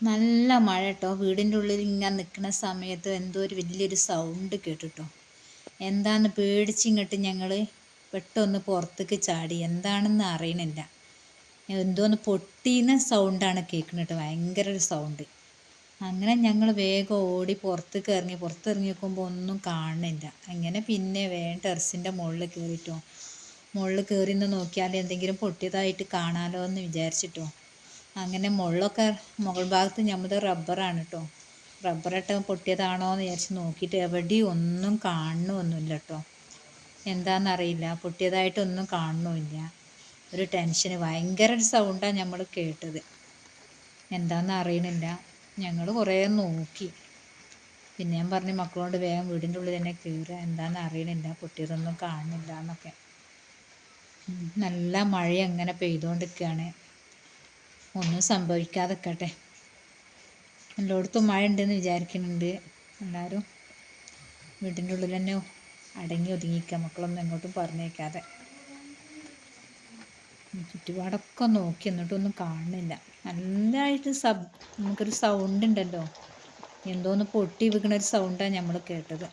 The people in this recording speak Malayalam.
നല്ല മഴ കേട്ടോ വീടിന്റെ ഉള്ളിൽ ഇങ്ങനെ നിൽക്കുന്ന സമയത്ത് എന്തോ ഒരു വലിയൊരു സൗണ്ട് കേട്ടിട്ടോ. എന്താന്ന് പേടിച്ചിങ്ങോട്ട് ഞങ്ങൾ പെട്ടൊന്ന് പുറത്തേക്ക് ചാടി. എന്താണെന്ന് അറിയണില്ല. എന്തോന്ന് പൊട്ടിയുന്ന സൗണ്ടാണ് കേൾക്കുന്നത് കേട്ടോ ഭയങ്കര ഒരു സൗണ്ട് അങ്ങനെ ഞങ്ങൾ വേഗം ഓടി പുറത്തേക്ക് ഇറങ്ങി. പുറത്തിറങ്ങി നോക്കുമ്പോൾ ഒന്നും കാണുന്നില്ല അങ്ങനെ പിന്നെ വേഗം ടെറസിന്റെ മുകളിൽ കയറിട്ടോ മുകളിൽ കയറി നിന്ന് നോക്കിയാൽ എന്തെങ്കിലും പൊട്ടിയതായിട്ട് കാണാലോ എന്ന് വിചാരിച്ചിട്ടോ. അങ്ങനെ മുള്ളൊക്കെ മുകൾ ഭാഗത്ത് ഞമ്മത് റബ്ബറാണ് കേട്ടോ റബ്ബറിട്ട് പൊട്ടിയതാണോ എന്ന് വിചാരിച്ച് നോക്കിയിട്ട് എവിടെയും ഒന്നും കാണണമൊന്നുമില്ല കേട്ടോ എന്താണെന്നറിയില്ല പൊട്ടിയതായിട്ടൊന്നും കാണണമില്ല ഒരു ടെൻഷന് ഭയങ്കര ഒരു സൗണ്ടാണ് നമ്മൾ കേട്ടത്. എന്താണെന്ന് അറിയണില്ല. ഞങ്ങൾ കുറേ നോക്കി. പിന്നെ ഞാൻ പറഞ്ഞു മക്കളോട് വേഗം വീടിന്റെ ഉള്ളിൽ തന്നെ കയറുക എന്താണെന്ന് അറിയണില്ല. പൊട്ടിയതൊന്നും കാണുന്നില്ല എന്നൊക്കെ നല്ല മഴ അങ്ങനെ പെയ്തുകൊണ്ടിരിക്കുകയാണ് ഒന്നും സംഭവിക്കാതിരിക്കട്ടെ എല്ലായിടത്തും മഴ ഉണ്ടെന്ന് വിചാരിക്കുന്നുണ്ട്. എല്ലാവരും വീട്ടിന്റെ ഉള്ളിൽ തന്നെ അടങ്ങി ഒതുങ്ങിക്കുക മക്കളൊന്നും എങ്ങോട്ടും പറഞ്ഞേക്കാതെ. ചുറ്റുപാടൊക്കെ നോക്കി എന്നിട്ടൊന്നും കാണുന്നില്ല. നല്ലതായിട്ട് സബ് നമുക്കൊരു സൗണ്ട് ഉണ്ടല്ലോ. എന്തോന്ന് പൊട്ടി വീക്കണ ഒരു സൗണ്ടാണ് നമ്മൾ കേട്ടത്.